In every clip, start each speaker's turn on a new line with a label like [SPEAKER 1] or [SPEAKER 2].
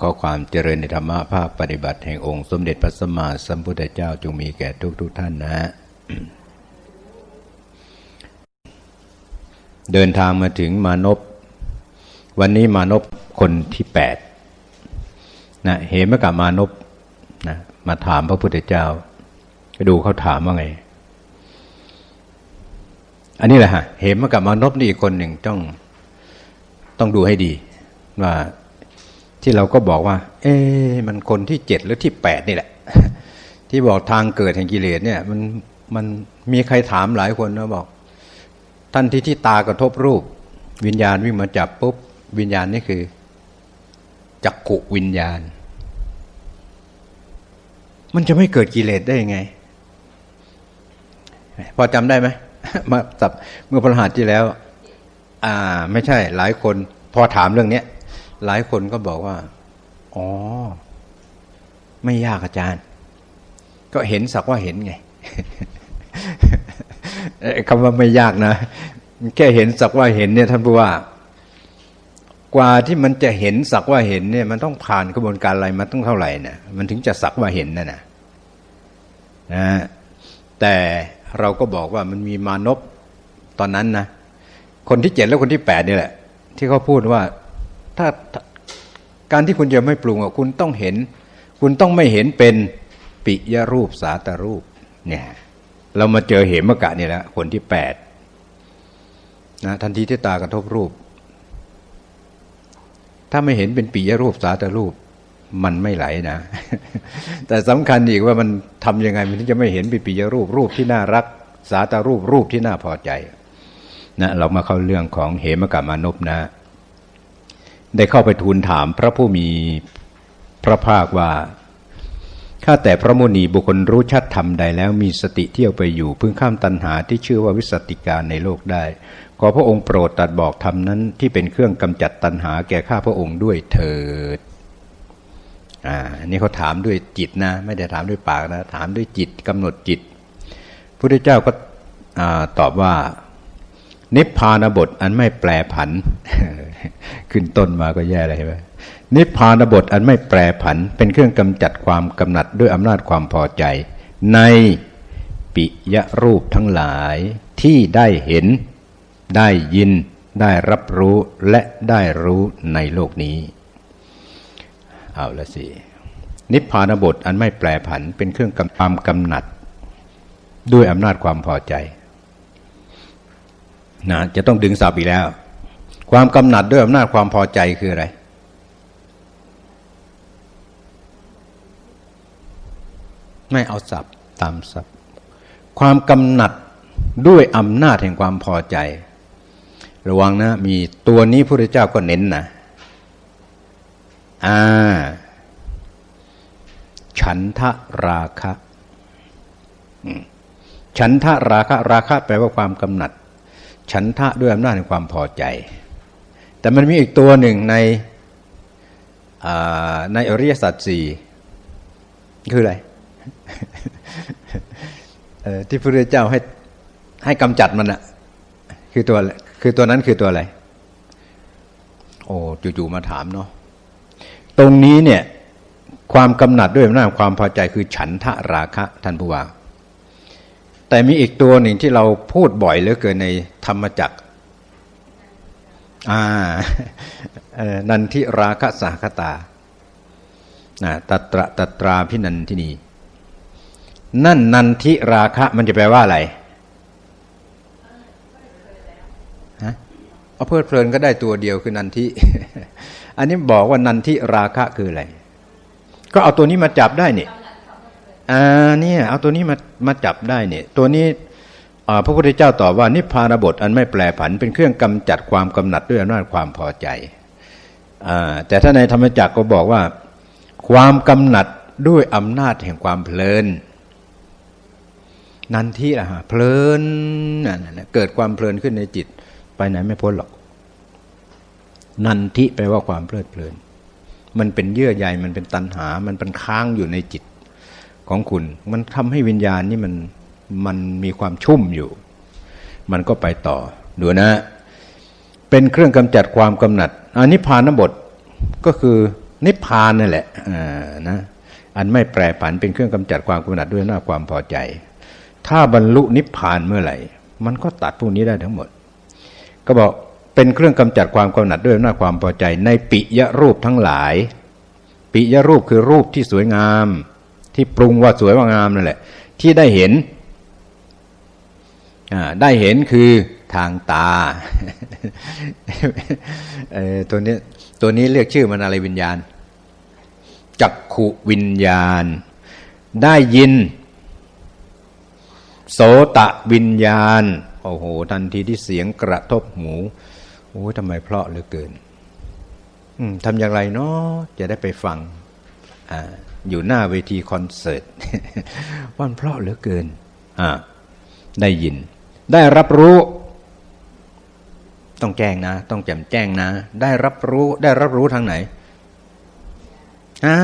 [SPEAKER 1] ขอความเจริญในธรรมะภาคปฏิบัติแห่งองค์สมเด็จพระสัมมาสัมพุทธเจ้าจงมีแก่ทุกทุกท่านนะฮะเดินทางมาถึงมานพวันนี้มานพคนที่แปดนะเหมกับมานพนะมาถามพระพุทธเจ้าไปดูเขาถามว่าไง อันนี้แหละฮะเหมกับมานพนี่อีกคนหนึ่งต้องต้องดูให้ดีว่า ที่เราก็บอกว่า เอ๊ะมันคนที่เจ็ดหรือที่แปดนี่แหละ ที่บอกทางเกิดแห่งกิเลสเนี่ย มันมันมีใครถามหลายคนนะบอก ท่านที่ที่ตากระทบรูป วิญญาณวิ่งมาจับปุ๊บวิญญาณนี่คือจักขุวิญญาณ มันจะไม่เกิดกิเลสได้ยังไง พอจำได้ไหมมาสับเมื่อพระหัสที่แล้ว อ่า ไม่ใช่ หลายคน พอถามเรื่องนี้ หลายคนก็บอกว่า อ๋อ ไม่ยากอาจารย์ ก็เห็นสักว่าเห็นไงคำว่าไม่ยากนะ แค่เห็นสักว่าเห็นเนี่ยท่านผู้ว่า กว่าที่มันจะเห็นสักว่าเห็นเนี่ย มันต้องผ่านกระบวนการอะไรมันต้องเท่าไหร่นะมันถึงจะสักว่าเห็นนะนะนะฮะแต่เราก็บอกว่ามันมีมานพตอนนั้นนะคนที่เจ็ดและคนที่แปดนี่แหละ ที่เขาพูดว่า ถ้าการที่คุณจะไม่ปรุงอะคุณต้องเห็น คุณต้องไม่เห็นเป็นปิยรูปสาตรูป เนี่ย เรามาเจอเหมกะนี่แหละคนที่แปดนะทันทีที่ตากระทบรูป ถ้าไม่เห็นเป็นปิยรูปสาตรูป มันไม่ไหลนะ แต่สำคัญอีกว่ามันทำยังไงมันถึงจะไม่เห็นเป็นปิยรูปรูปที่น่ารัก สาตรูปรูปที่น่าพอใจนะเรามาเข้าเรื่องของเหมกามานพนะ ได้เข้าไปทูลถามพระผู้มีพระภาคว่าข้าแต่พระมุนีบุคคลรู้ชัดธรรมใดแล้วมีสติเที่ยวไปอยู่พึ่งข้ามตัณหาที่ชื่อว่าวิสติการในโลกได้ ขอพระองค์โปรดตรัดบอกธรรมนั้นที่เป็นเครื่องกำจัดตัณหาแก่ข้าพระองค์ด้วยเถิดอ่าอันนี้เขาถามด้วยจิตนะ ไม่ได้ถามด้วยปากนะ ถามด้วยจิตกำหนดจิตพระพุทธเจ้าก็อตอบว่า นิพพานบทอันไม่แปรผัน ขึ้นต้นมาก็แย่เลยใช่ไหมนิพพานบทอันไม่แปรผัน เป็นเครื่องกำจัดความกำหนัดด้วยอำนาจความพอใจ ในปิยรูปทั้งหลายที่ได้เห็น ได้ยิน ได้รับรู้และได้รู้ในโลกนี้ เอาละสิ นิพพานบทอันไม่แปรผัน เป็นเครื่องกำความกำหนัด ด้วยอำนาจความพอใจ นะจะต้องดึงสับอีกแล้ว ความกำหนัดด้วยอำนาจความพอใจคืออะไร ไม่เอาสับตามสับความกำหนัดด้วยอำนาจแห่งความพอใจ ระวังนะ มีตัวนี้พระเจ้าก็เน้นนะอ่า ฉันทะราคะฉันทะราคะราคะแปลว่าความกำหนัด ฉันทะด้วยอำนาจแห่งความพอใจ แต่มันมีอีกตัวหนึ่งในในอริยสัจสี่คืออะไรที่พระพุทธเจ้าให้ให้กำจัดมันอะคือตัวคือตัวนั้นคือตัวอะไร โอ้จู่ๆมาถามเนาะตรงนี้เนี่ยความกำหนัดด้วยอำนาจความพอใจคือฉันทะราคะท่านผู้ว่า แต่มีอีกตัวหนึ่งที่เราพูดบ่อยเหลือเกินในธรรมจักรอ่านันทิราคะสาคตานะตัตระตัตราพินันทินีนั่นนันทิราคะมันจะแปลว่าอะไรฮะเอาเพลิดเพลินก็ได้ตัวเดียวคือนันทิ อันนี้บอกว่านันทิราคะคืออะไร ก็เอาตัวนี้มาจับได้เนี่ย อ่าเนี่ยเอาตัวนี้มามาจับได้เนี่ยตัวนี้พระพุทธเจ้าตอบว่านิพพานบทอันไม่แปรผันเป็นเครื่องกำจัดความกำหนัดด้วยอำนาจความพอใจอแต่ถ้าในธรรมจักรก็บอกว่า ความกำหนัดด้วยอำนาจแห่งความเพลิน นันทิอะฮะเพลินเกิดความเพลินขึ้นในจิต ไปไหนไม่พ้นหรอก นันทิแปลว่าความเพลิดเพลิน มันเป็นเยื่อใยมันเป็นตัณหา มันเป็นค้างอยู่ในจิต ของคุณ มันทำให้วิญญาณนี่มันมันมีความชุ่มอยู่ มันก็ไปต่อ ดูนะ เป็นเครื่องกำจัดความกำหนัดอันนี้พานบทก็คือนิพานนั่นแหละอ่านะอันไม่แปรผันเป็นเครื่องกำจัดความกำหนัดด้วยหน้าความพอใจ ถ้าบรรลุนิพานเมื่อไหร่ มันก็ตัดพวกนี้ได้ทั้งหมด ก็บอกเป็นเครื่องกำจัดความกำหนัดด้วยหน้าความพอใจ ในปิยรูปทั้งหลาย ปิยรูปคือรูปที่สวยงาม ที่ปรุงว่าสวยว่างามนั่นแหละ ที่ได้เห็นอ่าได้เห็นคือทางตาเออตัวนี้ตัวนี้เรียกชื่อมันอะไรวิญญาณ จักขุวิญญาณ ได้ยิน โสตะวิญญาณ โอ้โห ทันทีที่เสียงกระทบหูโอ้ยทำไมเพราะเหลือเกินทำอย่างไรเนาะจะได้ไปฟัง อยู่หน้าเวทีคอนเสิร์ตวันเพราะเหลือเกินได้ยิน ได้รับรู้ ต้องแจ้งนะ ต้องแจ่มแจ้งนะ ได้รับรู้ ได้รับรู้ทางไหนฮะ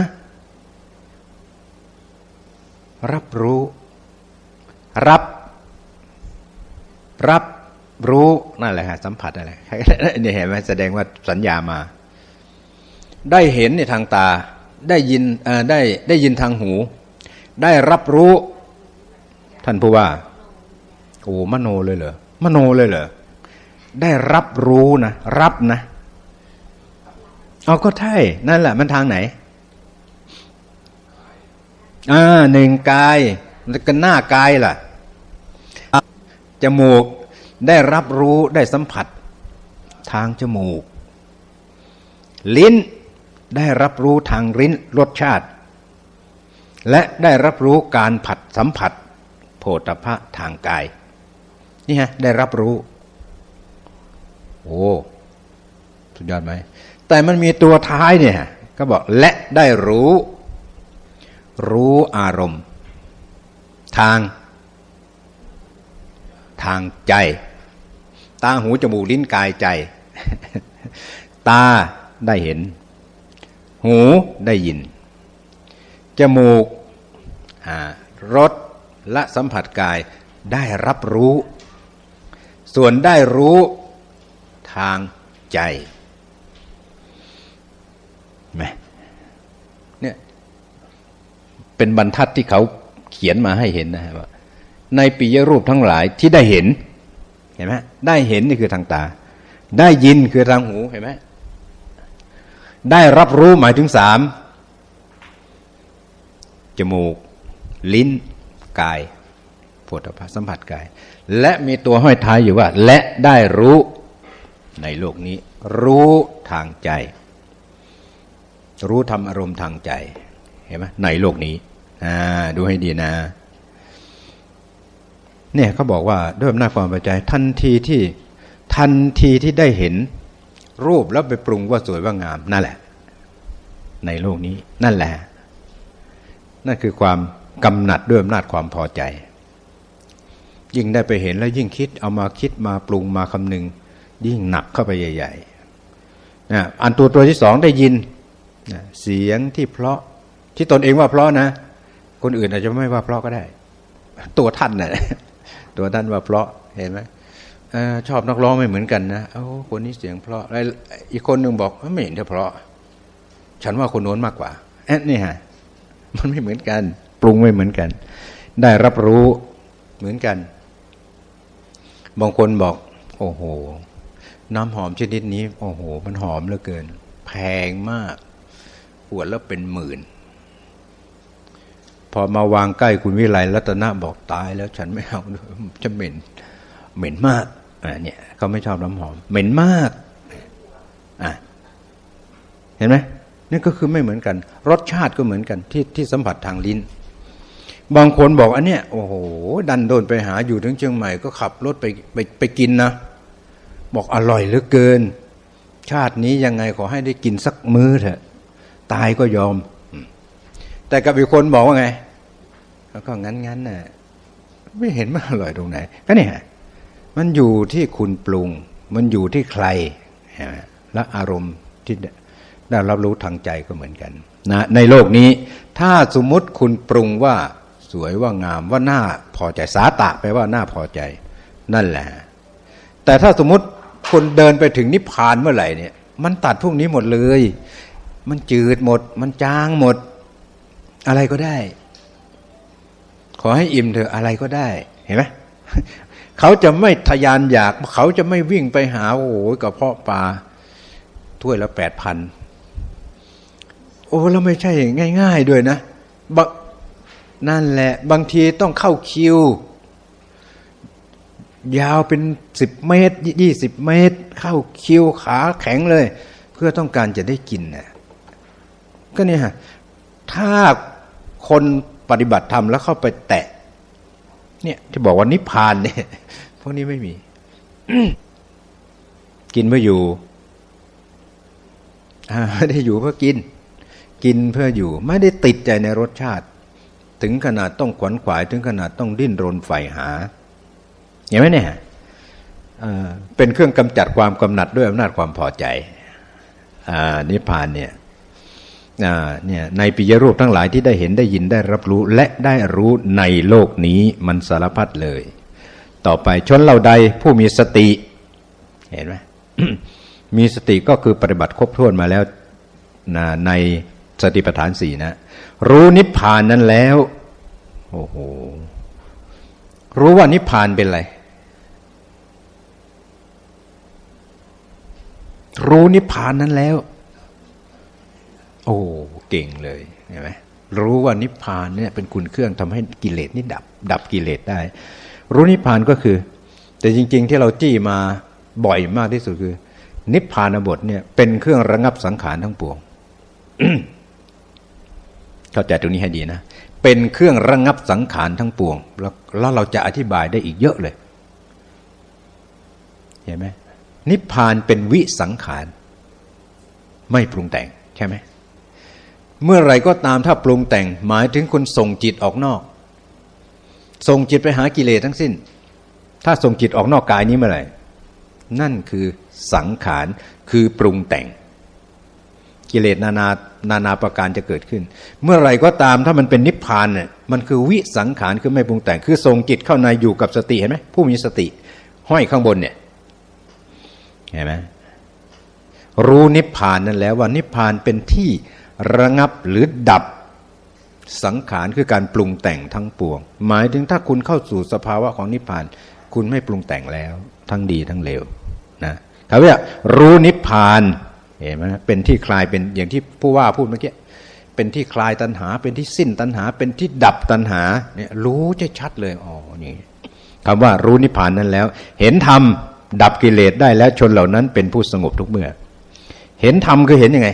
[SPEAKER 1] รับรู้ รับ รับรู้นั่นแหละฮะสัมผัสอะไรนี่เห็นไหมแสดงว่าสัญญามา ได้เห็นในทางตา ได้ยินได้ได้ยินทางหู ได้รับรู้ ท่านผู้ว่าโอ้มโนเลยเหรอมโนเลยเหรอได้รับรู้นะรับนะเอาก็ใช่นั่นแหละ มันทางไหนอ่าหนึ่งกายแล้วก็หน้ากายล่ะจมูกได้รับรู้ได้สัมผัส ทางจมูก ลิ้น ได้รับรู้ทางลิ้นรสชาติ และได้รับรู้การผัดสัมผัส โผฏฐะทางกาย นี่ฮะ ได้รับรู้ โอ้สุดยอดไหม แต่มันมีตัวท้ายเนี่ย ก็บอกและได้รู้ รู้อารมณ์ ทาง ทางใจ ตาหูจมูกลิ้นกายใจ ตาได้เห็น หูได้ยิน จมูกอ่ารสและสัมผัสกายได้รับรู้ ส่วนได้รู้ทางใจไหมเนี่ยเป็นบรรทัดที่เขาเขียนมาให้เห็นนะฮะว่าในปิยรูปทั้งหลายที่ได้เห็น เห็นไหมได้เห็นนี่คือทางตา ได้ยินคือทางหูเห็นไหม ได้รับรู้หมายถึงสามจมูก ลิ้น กายผฏฐัพพะสัมผัสกาย และมีตัวห้อยท้ายอยู่ว่า และได้รู้ในโลกนี้ รู้ทางใจ รู้ทำอารมณ์ทางใจ เห็นไหมในโลกนี้ดูให้ดีนะ เนี่ยเขาบอกว่าด้วยอำนาจความพอใจทันทีที่ทันทีที่ได้เห็น รูปแล้วไปปรุงว่าสวยว่างามนั่นแหละ ในโลกนี้นั่นแหละ นั่นคือความกำหนัดด้วยอำนาจความพอใจ ยิ่งได้ไปเห็นแล้วยิ่งคิดเอามาคิดมาปรุงมาคำนึง ยิ่งหนักเข้าไปใหญ่ๆนะอันตัวตัวที่สองได้ยินนะเสียงที่เพราะที่ตนเองว่าเพราะนะ คนอื่นอาจจะไม่ว่าเพราะก็ได้ ตัวท่านนะ่ะตัวท่านว่าเพราะเห็นไหม ออชอบนักร้องไม่เหมือนกันนะโอ้คนนี้เสียงเพราะแล้วอีกคนหนึ่งบอกไม่เห็นจะเพราะ ฉันว่าคนโน้นมากกว่าแอนนี่ฮะมันไม่เหมือนกัน ปรุงไม่เหมือนกัน ได้รับรู้เหมือนกัน บางคนบอก โอ้โห น้ำหอมชนิดนี้ โอ้โห มันหอมเหลือเกิน แพงมากขวดแล้วเป็นหมื่น พอมาวางใกล้คุณวิไลรัตนะบอกตายแล้วฉันไม่เอาด้วยจะเหม็นเหม็นมาก เนี่ยเขาไม่ชอบน้ำหอม เหม็นมากอะเห็นไหมนี่ก็คือไม่เหมือนกัน รสชาติก็เหมือนกันที่ที่สัมผัสทางลิ้น บางคนบอกอันเนี้ยโอ้โห ดันโดนไปหาอยู่ถึงเชียงใหม่ก็ขับรถไปไปไปกินนะ บอกอร่อยเหลือเกิน ชาตินี้ยังไงขอให้ได้กินสักมื้อเถอะ ตายก็ยอม แต่กับอีกคนบอกว่าไง แล้วก็งั้นงั้นน่ะไม่เห็นมันอร่อยตรงไหน ก็เนี่ย มันอยู่ที่คุณปรุง มันอยู่ที่ใคร และอารมณ์ที่ได้รับรู้ทางใจก็เหมือนกันนะในโลกนี้ ถ้าสมมติคุณปรุงว่าสวยว่างามว่าน่าพอใจสาตะแปลว่าน่าพอใจ นั่นแหละ แต่ถ้าสมมติคนเดินไปถึงนิพพานเมื่อไหร่เนี่ย มันตัดพวกนี้หมดเลย มันจืดหมด มันจางหมด อะไรก็ได้ ขอให้อิ่มเถอะอะไรก็ได้ เห็นไหม เขาจะไม่ทะยานอยาก เขาจะไม่วิ่งไปหาโอ้โหกระเพาะปลาถ้วยละแปดพันโอ้แล้วไม่ใช่ง่าย ๆ ด้วยนะบนั่นแหละ บางทีต้องเข้าคิว ยาวเป็นสิบเมตรยี่สิบเมตร เข้าคิวขาแข็งเลย เพื่อต้องการจะได้กินนะก็เนี่ยถ้าคนปฏิบัติธรรมแล้วเข้าไปแตะ เนี่ยที่บอกว่านิพพานเนี่ยพวกนี้ไม่มี กินเพื่ออยู่ไม่ได้อยู่เพื่อกิน กินเพื่ออยู่ ไม่ได้ติดใจในรสชาติ ถึงขนาดต้องขวนขวาย ถึงขนาดต้องดิ้นรนใฝ่หาเห็นไหมเนี่ยเป็นเครื่องกำจัดความกำหนัดด้วยอำนาจความพอใจอนิพพานเนี่ย เนี่ยในปิยรูปทั้งหลายที่ได้เห็นได้ยินได้รับรู้และได้รู้ในโลกนี้มันสารพัดเลย ต่อไปชนเราใดผู้มีสติ เห็นไหมมีสติก็คือปฏิบัติครบถ้วนมาแล้วนะในสติปัฏฐานสี่นะ รู้นิพพานนั้นแล้วโอ้โหรู้ว่านิพพานเป็นอะไร รู้นิพพานนั้นแล้ว โอ้เก่งเลยเห็นไหมรู้ว่านิพพานเนี่ยเป็นคุณเครื่องทำให้กิเลสนี่ดับ ดับกิเลสได้ รู้นิพพานก็คือ แต่จริง ๆ ที่เราจี้มาบ่อยมากที่สุดคือ นิพพานบทเนี่ยเป็นเครื่องระงับสังขารทั้งปวงเข้าใจตรงนี้ให้ดีนะเป็นเครื่องระงับสังขารทั้งปวง แล้วเราจะอธิบายได้อีกเยอะเลยเห็นไหมนิพพานเป็นวิสังขาร ไม่ปรุงแต่งใช่ไหม เมื่อไรก็ตามถ้าปรุงแต่งหมายถึงคุณส่งจิตออกนอก ส่งจิตไปหากิเลสทั้งสิ้น ถ้าส่งจิตออกนอกกายนี้เมื่อไหร่นั่นคือสังขารคือปรุงแต่ง กิเลสนานานานาประการจะเกิดขึ้น เมื่อไรก็ตามถ้ามันเป็นนิพพานเนี่ยมันคือวิสังขารคือไม่ปรุงแต่ง คือส่งจิตเข้าในอยู่กับสติเห็นไหมผู้มีสติ ห้อยข้างบนเนี่ยเห็นไหมรู้นิพพานนั่นแล้วว่านิพพานเป็นที่ ระงับหรือดับสังขารคือการปรุงแต่งทั้งปวง หมายถึงถ้าคุณเข้าสู่สภาวะของนิพพาน คุณไม่ปรุงแต่งแล้ว ทั้งดีทั้งเลวนะเขาเรียรู้นิพพานเห็นไหมเป็นที่คลายเป็นอย่างที่ผู้ว่าพูดเมื่อกี้เป็นที่คลายตัณหา เป็นที่สิ้นตัณหา เป็นที่ดับตัณหาเนี่ยรู้จะชัดเลยอ๋อนี่คำว่ารู้นิพพานนั้นแล้ว เห็นธรรมดับกิเลสได้แล้วชนเหล่านั้นเป็นผู้สงบทุกเมื่อ เห็นธรรมคือเห็นยังไง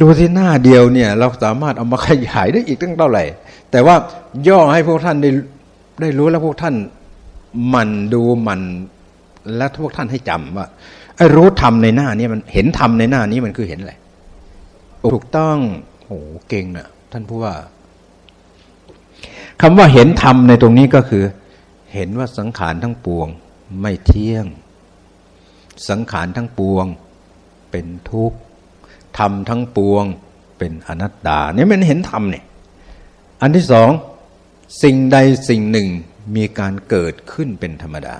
[SPEAKER 1] ดูที่หน้าเดียวเนี่ย เราสามารถเอามาขยายได้อีกตั้งเท่าไหร่ แต่ว่าย่อให้พวกท่านได้ได้รู้แล้วพวกท่านมันดูมันและพวกท่านให้จำว่าไอ้รู้ธรรมในหน้านี้มันเห็นธรรมในหน้านี้มันคือเห็นอะไรถูกต้องโอ้เก่งนะท่านผู้ว่าคำว่าเห็นธรรมในตรงนี้ก็คือ เห็นว่าสังขารทั้งปวง ไม่เที่ยง สังขารทั้งปวง เป็นทุกข์ ธรรมทั้งปวงเป็นอนัตตาเนี่ยมันเห็นธรรมเนี่ยอันที่สองสิ่งใดสิ่งหนึ่งมีการเกิดขึ้นเป็นธรรมดา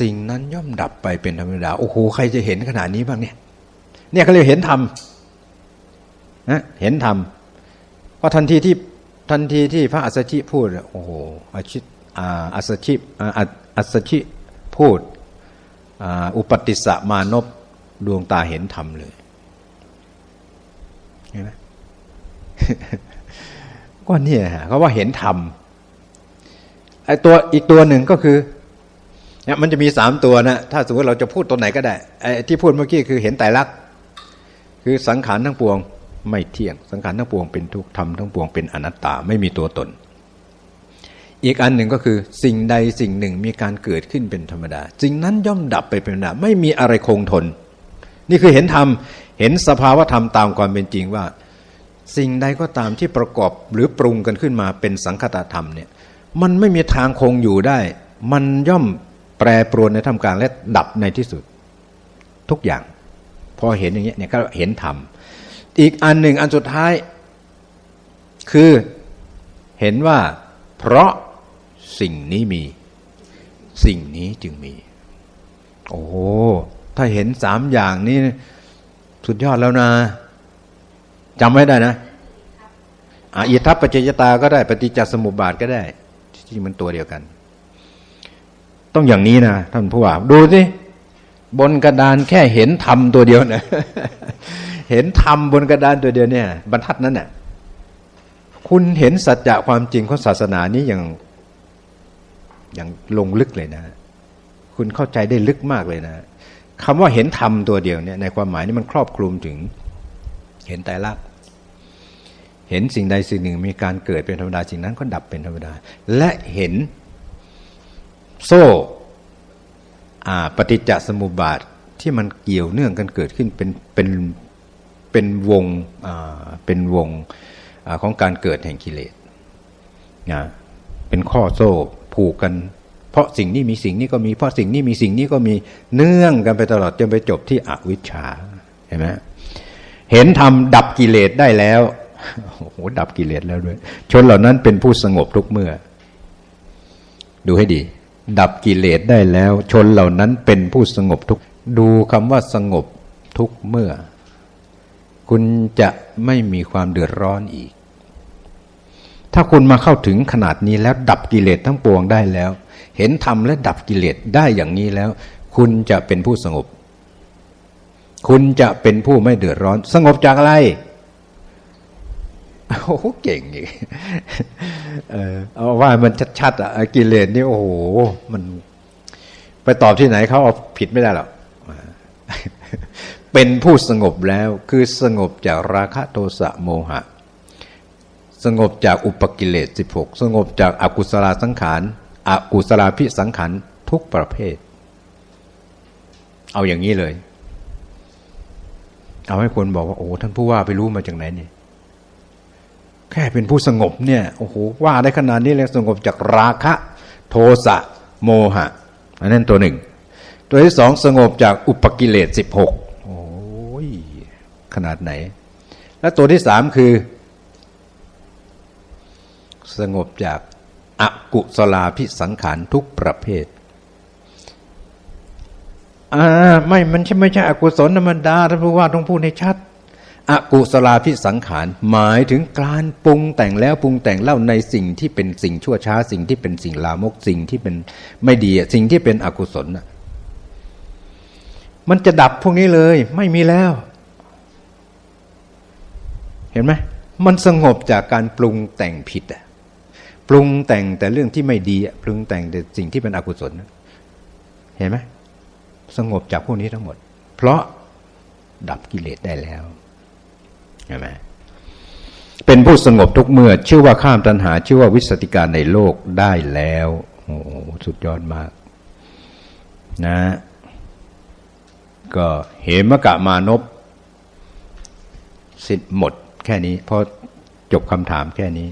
[SPEAKER 1] สิ่งนั้นย่อมดับไปเป็นธรรมดา โอ้โหใครจะเห็นขนาดนี้บ้างเนี่ย เนี่ยเขาเรียกเห็นธรรมนะเห็นธรรมเพราะทันทีที่ทันทีที่พระอัสสชิพูดโอ้โหอาชิอาอัสสชิอาอัสสชิพูดอุปติสสะมานพดวงตาเห็นธรรมเลย นไหมก็เนี่ยฮะเขาว่าเห็นธรรมไอ้ตัวอีกตัวหนึ่งก็คือเนี่ยมันจะมีสามตัวนะถ้าสมมติเราจะพูดตัวไหนก็ได้ไอ้ที่พูดเมื่อกี้คือเห็นไตรลักษณ์คือสังขารทั้งปวง ไม่เที่ยง สังขารทั้งปวงเป็นทุกข์ธรรมทั้งปวงเป็นอนัตตาไม่มีตัวตน อีกอันหนึ่งก็คือสิ่งใดสิ่งหนึ่งมีการเกิดขึ้นเป็นธรรมดาสิ่งนั้นย่อมดับไปเป็นธรรมดาไม่มีอะไรคงทน นี่คือเห็นธรรม เห็นสภาวะธรรมตามความเป็นจริงว่า สิ่งใดก็ตามที่ประกอบหรือปรุงกันขึ้นมาเป็นสังคตธรรมเนี่ยมันไม่มีทางคงอยู่ได้ มันย่อมแปรปรวนในทำกลางและดับในที่สุด ทุกอย่าง พอเห็นอย่างเงี้ยเนี่ยก็เห็นธรรม อีกอันหนึ่งอันสุดท้าย คือเห็นว่า เพราะสิ่งนี้มี สิ่งนี้จึงมี โอ้ ถ้าเห็นสามอย่างนี้สุดยอดแล้วนะจำไว้ได้นะอะอิทัปปัจจยตาก็ได้ ปฏิจจสมุปบาทก็ได้ ที่มันตัวเดียวกัน ต้องอย่างนี้นะท่านผู้ว่า ดูสิบนกระดานแค่เห็นธรรมตัวเดียวนะเห็นธรรมบนกระดานตัวเดียวเนี่ย บรรทัดนั้นน่ะคุณเห็นสัจจะความจริงของศาสนานี้อย่างอย่างลงลึกเลยนะ คุณเข้าใจได้ลึกมากเลยนะ คำว่าเห็นธรรมตัวเดียวเนี่ยในความหมายนี้มันครอบคลุมถึงเห็นไตรลักษณ์เห็นสิ่งใดสิ่งหนึ่งมีการเกิดเป็นธรรมดาสิ่งนั้นก็ดับเป็นธรรมดา และเห็นโซ่ปฏิจจสมุปบาทที่มันเกี่ยวเนื่องกันเกิดขึ้นเป็นเป็นเป็นวงเป็นวงอของการเกิดแห่งกิเลสนะเป็นข้อโซ่ผูกกัน เพราะสิ่งนี้มีสิ่งนี้ก็มีเพราะสิ่งนี้มีสิ่งนี้ก็มีเนื่องกันไปตลอดจนไปจบที่อวิชชาเห็นไหมเห็นธรรมดับกิเลสได้แล้วโอ้โหดับกิเลสแล้วด้วย ชนเหล่านั้นเป็นผู้สงบทุกเมื่อ ดูให้ดี ดับกิเลสได้แล้ว ชนเหล่านั้นเป็นผู้สงบทุกดูคำว่าสงบทุกเมื่อ คุณจะไม่มีความเดือดร้อนอีก ถ้าคุณมาเข้าถึงขนาดนี้แล้วดับกิเลสทั้งปวงได้แล้ว เห็นธรรมและดับกิเลสได้อย่างนี้แล้ว คุณจะเป็นผู้สงบ คุณจะเป็นผู้ไม่เดือดร้อน สงบจากอะไรโอ้โหเก่งอีกเออเอาว่ามันชัดๆอะกิเลสนี่โอ้โหมัน ไปตอบที่ไหนเขาเอาผิดไม่ได้หรอกเป็นผู้สงบแล้วคือสงบจากราคะโทสะโมหะ สงบจากอุปกิเลสสิบหกสงบจากอากุศลสังขาร อกุศลพิสังขารทุกประเภท เอาอย่างนี้เลย เอาให้คนบอกว่า โอ้ท่านผู้ว่าไปรู้มาจากไหนเนี่ยแค่เป็นผู้สงบเนี่ยโอ้โหว่าได้ขนาดนี้เลยสงบจากราคะ โทสะโมหะอันนั้นตัวหนึ่ง ตัวที่สองสงบจากอุปกิเลสสิบหกโอ้ยขนาดไหน แล้วตัวที่สามคือ สงบจาก อากุศลาพิสังขารทุกประเภทอ่าไม่มันใช่ไม่ใช่อกุศลธรรมดาท่านผู้ว่าต้องพูดให้ชัด อกุศลาพิสังขาร หมายถึงการปรุงแต่งแล้วปรุงแต่งเล่าในสิ่งที่เป็นสิ่งชั่วช้า สิ่งที่เป็นสิ่งลามกสิ่งที่เป็นไม่ดีอะสิ่งที่เป็นอกุศลน่ะมันจะดับพวกนี้เลย ไม่มีแล้ว เห็นไหมมันสงบจากการปรุงแต่งผิดอะ ปรุงแต่งแต่เรื่องที่ไม่ดีปรุงแต่งแต่สิ่งที่เป็นอกุศลเห็นไหมสงบจากพวกนี้ทั้งหมด เพราะดับกิเลสได้แล้วเห็นไหมเป็นผู้สงบทุกเมื่อ ชื่อว่าข้ามตัณหา ชื่อว่าวิสติการในโลกได้แล้วโอ้โหสุดยอดมาก นะ ก็เหมกะมานพสิทธิ์หมดแค่นี้พอจบคำถามแค่นี้